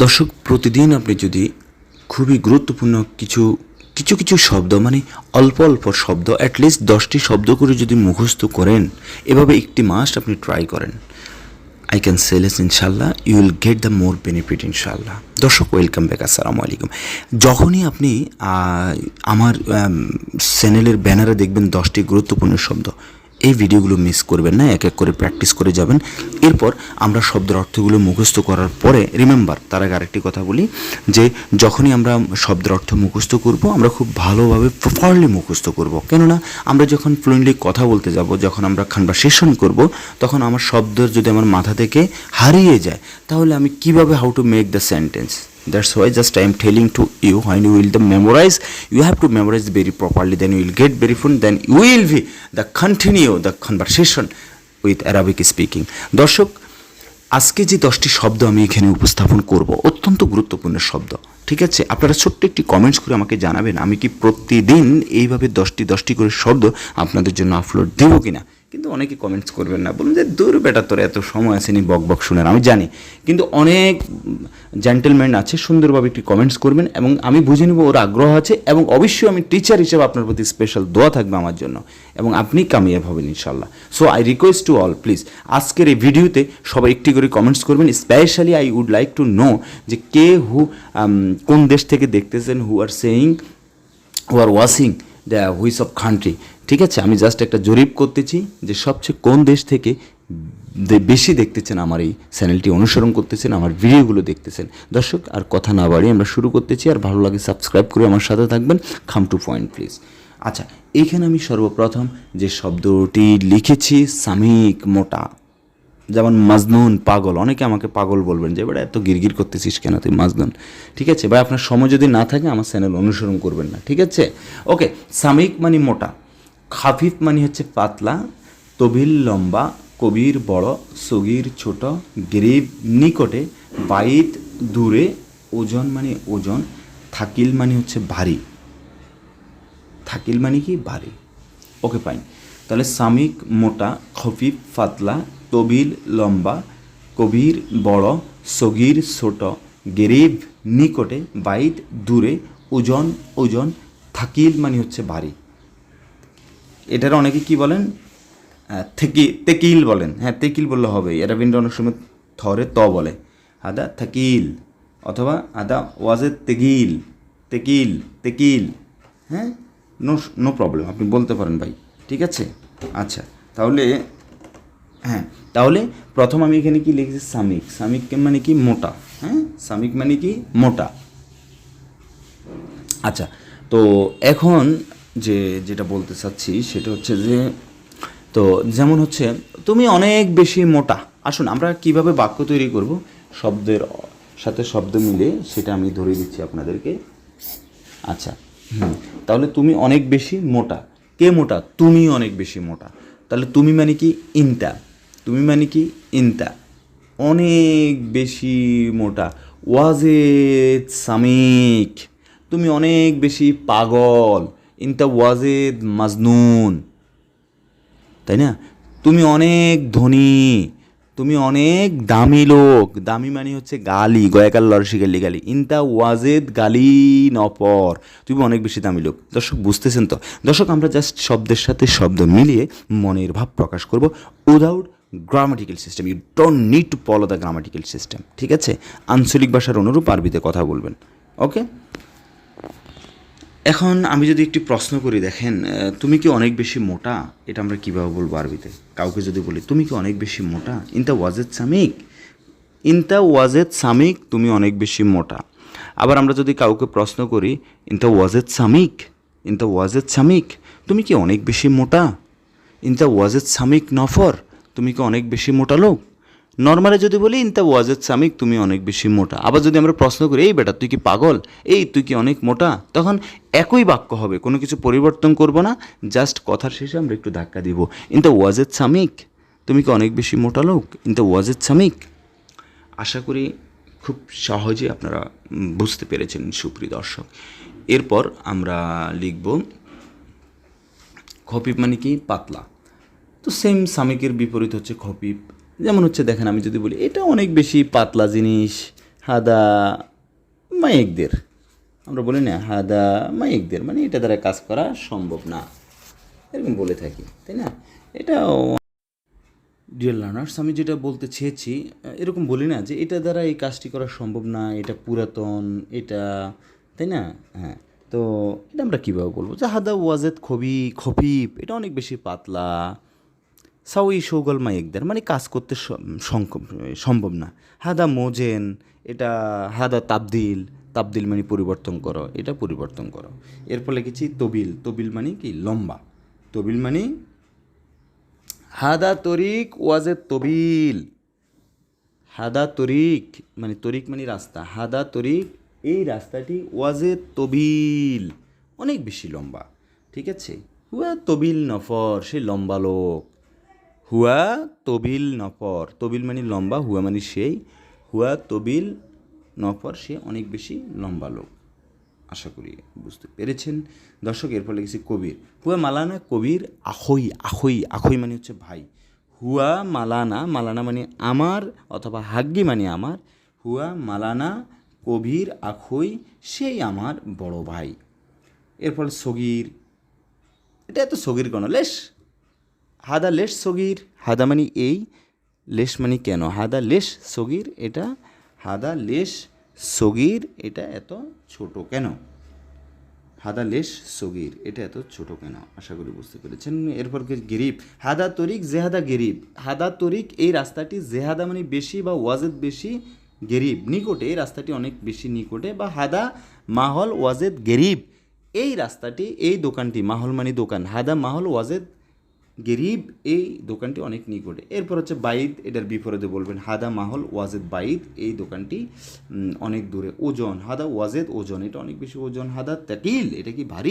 দর্শক, প্রতিদিন আপনি যদি খুবই গুরুত্বপূর্ণ কিছু কিছু কিছু শব্দ মানে অল্প অল্প শব্দ অ্যাটলিস্ট দশটি শব্দ করে যদি মুখস্থ করেন, এভাবে একটি মাস আপনি ট্রাই করেন। আই ক্যান সেলেস ইনশাল্লাহ you will get the more benefit ইনশাল্লাহ দর্শক ওয়েলকাম ব্যাক আসসালামু আলাইকুম। যখনই আপনি আমার চ্যানেলের ব্যানারে দেখবেন দশটি গুরুত্বপূর্ণ শব্দ এই ভিডিওগুলো মিস করবেন না, এক এক করে প্র্যাকটিস করে যাবেন। এরপর আমরা শব্দের অর্থগুলো মুখস্থ করার পরে রিমেম্বার তার আগে আরেকটি কথা বলি, যে যখনই আমরা শব্দের অর্থ মুখস্থ করব, আমরা খুব ভালোভাবে প্রপারলি মুখস্থ করব। কেননা, আমরা যখন ফ্লুয়েন্টলি কথা বলতে যাব, যখন আমরা কনভারসেশন করব, তখন আমার শব্দের যদি আমার মাথা থেকে হারিয়ে যায়, তাহলে আমি কীভাবে how to make the sentence That's why just I am telling to you when you will the memorize, you have to memorize very properly, then you will get very fun, then you will be the continue the conversation with Arabic speaking. দর্শক আজকে যে দশটি শব্দ আমি এখানে উপস্থাপন করব অত্যন্ত গুরুত্বপূর্ণ শব্দ ঠিক আছে আপনারা ছোট্ট একটি কমেন্টস করে আমাকে জানাবেন আমি কি প্রতিদিন এইভাবে দশটি দশটি করে শব্দ আপনাদের জন্য আপলোড দেবো কিনা কিন্তু অনেকে কমেন্টস করবেন না। বলুন যে, দূর বেটা, তোর এত সময় আসেনি, বক বক শুনেন আমি জানি, কিন্তু অনেক জেন্টেলম্যান আছে, সুন্দরভাবে একটি কমেন্টস করবেন এবং আমি বুঝে নেব ওর আগ্রহ আছে এবং অবশ্যই আমি টিচার হিসেবে আপনার প্রতি স্পেশাল দোয়া থাকবে আমার জন্য এবং আপনি কামিয়াব হবেন ইনশাল্লাহ so I request to all please আজকের এই ভিডিওতে সবাই একটি করে কমেন্টস করবেন। Specially I would like to know যে, কে হু কোন দেশ থেকে দেখতেছেন who are saying who are washing the হুইস অফ কান্ট্রি ঠিক আছে, আমি জাস্ট একটা জরিপ করতেছি যে সবচেয়ে কোন দেশ থেকে বেশি দেখতেছেন আমার এই চ্যানেলটি, অনুসরণ করতেছেন, আমার ভিডিওগুলো দেখতেছেন। দর্শক, আর কথা না বাড়িয়ে আমরা শুরু করতেছি, আর ভালো লাগে সাবস্ক্রাইব করে আমার সাথে থাকবেন। খাম টু পয়েন্ট প্লিজ আচ্ছা এইখানে আমি সর্বপ্রথম যে শব্দটি লিখেছি, সামিক মোটা। যেমন মাজনুন, পাগল। অনেকে আমাকে পাগল বলবেন যে এবার এত গিরগির করতেছিস কেন তুই, মাজনুন? ঠিক আছে বা আপনার সময় যদি না থাকে, আমার চ্যানেল অনুসরণ করবেন না। ঠিক আছে? ওকে, সামিক মানে মোটা। খাফিফ মানে হচ্ছে পাতলা, তবিল লম্বা, কবির বড়, সগির ছোট, গরিব নিকটে, বাইত দূরে, ওজন মানে ওজন, থাকিল মানে হচ্ছে ভারী। থাকিল মানে কি? ভারী। ওকে পাইন তাহলে সামিক, মোটা, খফিফ, পাতলা, তবিল লম্বা, কবির বড়, সগির ছোট, গেরিব নিকটে, বাইত দূরে, ওজন ওজন, থাকিল মানে হচ্ছে ভারী। এটার অনেকে কি বলেন? থেকি তেকিল বলেন। হ্যাঁ তেকিল বললে হবে এরাবিনরা অনেক সময় থরে ত বলে। আদা থাকিল অথবা আদা ওয়াজে তেগিল তেকিল তেকিল হ্যাঁ? No no problem. আপনি বলতে পারেন ভাই। ঠিক আছে? আচ্ছা তাহলে হ্যাঁ তাহলে প্রথম আমি এখানে কি লিখেছি? সামিক। সামিক মানে কি? মোটা। হ্যাঁ? সামিক মানে কি? মোটা। আচ্ছা তো এখন যে যেটা বলতে চাচ্ছি সেটা হচ্ছে যে, তো যেমন হচ্ছে, তুমি অনেক বেশি মোটা। আসুন, আমরা কীভাবে বাক্য তৈরি করব? শব্দের, সাথে শব্দ মিলে সেটা আমি ধরে দিচ্ছি আপনাদেরকে। আচ্ছা হুম, তাহলে তুমি অনেক বেশি মোটা। কে মোটা? তুমি অনেক বেশি মোটা। তাহলে তুমি মানে কি ইনটা তুমি মানে কি ইনটা অনেক বেশি মোটা। ওয়াজেদ সামিক। তুমি অনেক বেশি পাগল। ইনটা ওয়াজেদ মাজনুন। তাই না? তুমি অনেক ধনী, তুমি অনেক দামি লোক। দামি মানে হচ্ছে গালি গয়াকাল লরসি গালি। গালি ইনতা ওয়াজেদ গালি নপর। তুমি অনেক বেশি দামি লোক। দর্শক, বুঝতেছেন তো? দর্শক, আমরা জাস্ট শব্দের সাথে শব্দ মিলিয়ে মনের ভাব প্রকাশ করব without grammatical system you don't need to follow the grammatical system ঠিক আছে? আঞ্চলিক ভাষার অনুরূপ আরবিতে কথা বলবেন ওকে এখন আমি যদি একটি প্রশ্ন করি, দেখেন তুমি কি অনেক বেশি মোটা? এটা আমরা কীভাবে বলব আরবিতে? কাউকে যদি বলি, তুমি কি অনেক বেশি মোটা? ইন ইনতা ওয়াজেদ সামিক। ইনতা ওয়াজেদ সামিক, তুমি অনেক বেশি মোটা। আবার আমরা যদি কাউকে প্রশ্ন করি, ইন ইনতা ওয়াজেদ সামিক? ইনতা ওয়াজেদ সামিক। তুমি কি অনেক বেশি মোটা? ইন ইনতা ওয়াজেদ সামিক নফর? তুমি কি অনেক বেশি মোটা লোক? নর্মালি যদি বলি, ইনতা ওয়াজেদ সামিক, তুমি অনেক বেশি মোটা। আবার যদি আমরা প্রশ্ন করি, এই বেটা, তুই কি পাগল? এই, তুই কি অনেক মোটা? তখন একই বাক্য হবে, কোনো কিছু পরিবর্তন করব না, জাস্ট কথার শেষে আমরা একটু ধাক্কা দিব। ইনতা ওয়াজেদ সামিক, তুমি কি অনেক বেশি মোটা লোক? ইনতা ওয়াজেদ সামিক। আশা করি খুব সহজে আপনারা বুঝতে পেরেছেন, সুপ্রিয় দর্শক। এরপর আমরা লিখব খপিপ মানে কি? পাতলা। তো সেম সামিকের বিপরীত হচ্ছে খপিপ যেমন হচ্ছে দেখেন, আমি যদি বলি, এটা অনেক বেশি পাতলা জিনিস, হাদা মাইকদের আমরা বলি না, হাদা মাইকদের মানে এটা দ্বারা কাজ করা সম্ভব না। এরকম বলে থাকি, তাই না? এটা ডিয়ার লার্নার্স আমি যেটা বলতে চেয়েছি এরকম বলি না যে এটা দ্বারা এই কাজটি করা সম্ভব না, এটা পুরাতন, এটা, তাই না? হ্যাঁ তো এটা আমরা কীভাবে বলব? যে হাদা ওয়াজেদ খবি খফিফ, এটা অনেক বেশি পাতলা সাউই সৌগল মাইকদার মানে কাজ করতে সম্ভব না। হাদা মোজেন, এটা হাদা তাবদিল তাবদিল মানে পরিবর্তন করো, এটা পরিবর্তন করো। এরপর লিখেছি তবিল তবিল মানে কি? লম্বা। তবিল মানে হাদা তরিক ওয়াজে তবিল। হাদা তরিক মানে তরিক মানে রাস্তা। হাদা তরিক, এই রাস্তাটি ওয়াজে তবিল। অনেক বেশি লম্বা। ঠিক আছে? হুয়া তবিল নফর, সে লম্বা লোক। হুয়া তবিল নফর। তবিল মানে লম্বা, হুয়া মানে সেই। হুয়া তবিল নফর, সে অনেক বেশি লম্বা লোক। আশা করি বুঝতে পেরেছেন। দর্শক, এরপর লিখেছি কবির। হুয়া মালানা কবির আখই আখই আখই মানে হচ্ছে ভাই। হুয়া মালানা মালানা মানে আমার অথবা হাগ্গি মানে আমার। হুয়া মালানা কবির আখই, সেই আমার বড় ভাই। এরপর সগির। এটা এত সগির কেন? লেশ! হাদা লেশ সগির, হাদা মানে এই, লেশ মানে কেন? হাদা লেশ সগির এটা, হাদা লেশ সগির এটা এত ছোট কেন? হাদা লেশ সগির এটা এত ছোট কেন? আশা করি বুঝতে পেরেছেন। এরপর কি গরিব? হাদা তরিক, জেহাদা গরিব। হাদা তরিক, এই রাস্তাটি জেহাদা মানে বেশি বা ওয়াজেদ বেশি গেরিব। নিকটে এই রাস্তাটি অনেক বেশি নিকটে বা হাদা মাহল ওয়াজেদ গেরিব। এই রাস্তাটি, এই দোকানটি মাহল মানে দোকান। হাদা মাহল ওয়াজেদ গরিব এই দোকানটি অনেক নিকটে। এরপর হচ্ছে বাইদ এটার বিপরীতে বলবেন হাদা মাহল ওয়াজেদ বাইদ এই দোকানটি অনেক দূরে। ওজন, হাদা ওয়াজেদ ওজন, এটা অনেক বেশি ওজন। হাদা তাকিল, এটা কি ভারী?